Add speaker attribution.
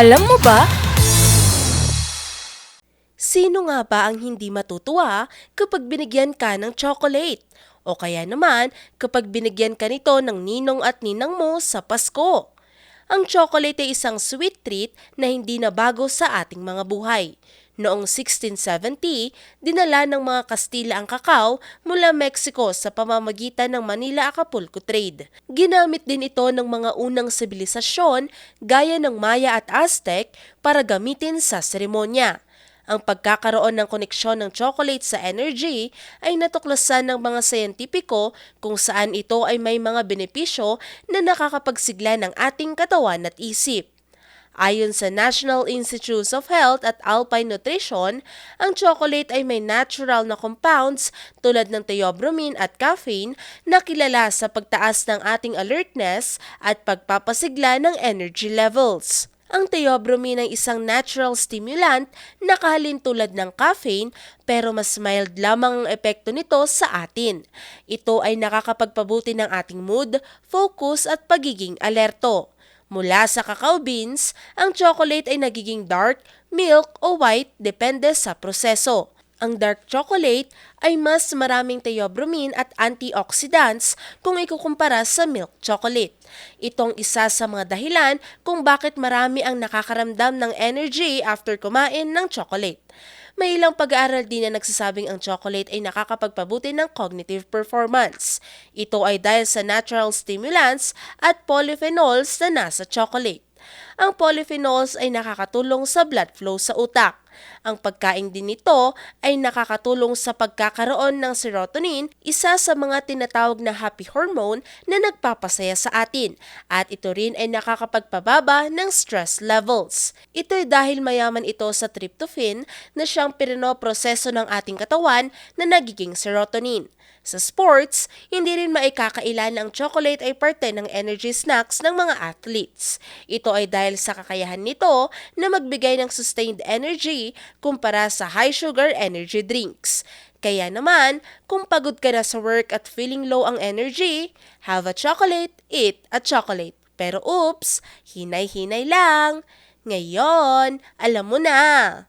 Speaker 1: Alam mo ba? Sino nga ba ang hindi matutuwa kapag binigyan ka ng chocolate? O kaya naman kapag binigyan ka nito ng ninong at ninang mo sa Pasko? Ang chocolate ay isang sweet treat na hindi na bago sa ating mga buhay. Noong 1670, dinala ng mga Kastila ang kakao mula Mexico sa pamamagitan ng Manila-Acapulco trade. Ginamit din ito ng mga unang sibilisasyon gaya ng Maya at Aztec para gamitin sa seremonya. Ang pagkakaroon ng koneksyon ng chocolate sa energy ay natuklasan ng mga sayentipiko kung saan ito ay may mga benepisyo na nakakapagsigla ng ating katawan at isip. Ayon sa National Institutes of Health at Alpine Nutrition, ang chocolate ay may natural na compounds tulad ng theobromine at caffeine na kilala sa pagtaas ng ating alertness at pagpapasigla ng energy levels. Ang theobromine ay isang natural stimulant na kahalin tulad ng caffeine pero mas mild lamang ang epekto nito sa atin. Ito ay nakakapagpabuti ng ating mood, focus at pagiging alerto. Mula sa cacao beans, ang chocolate ay nagiging dark, milk o white depende sa proseso. Ang dark chocolate ay mas maraming theobromine at antioxidants kung ikukumpara sa milk chocolate. Itong isa sa mga dahilan kung bakit marami ang nakakaramdam ng energy after kumain ng chocolate. May ilang pag-aaral din na nagsasabing ang chocolate ay nakakapagpabuti ng cognitive performance. Ito ay dahil sa natural stimulants at polyphenols na nasa chocolate. Ang polyphenols ay nakakatulong sa blood flow sa utak. Ang pagkain din nito ay nakakatulong sa pagkakaroon ng serotonin, isa sa mga tinatawag na happy hormone na nagpapasaya sa atin. At ito rin ay nakakapagpababa ng stress levels. Ito ay dahil mayaman ito sa tryptophan na siyang pirinoproseso ng ating katawan na nagiging serotonin. Sa sports, hindi rin maikakaila na ang chocolate ay parte ng energy snacks ng mga athletes. Ito ay dahil sa kakayahan nito na magbigay ng sustained energy kumpara sa high sugar energy drinks. Kaya naman, kung pagod ka na sa work at feeling low ang energy, have a chocolate, eat a chocolate. Pero oops, hinay-hinay lang. Ngayon, alam mo na.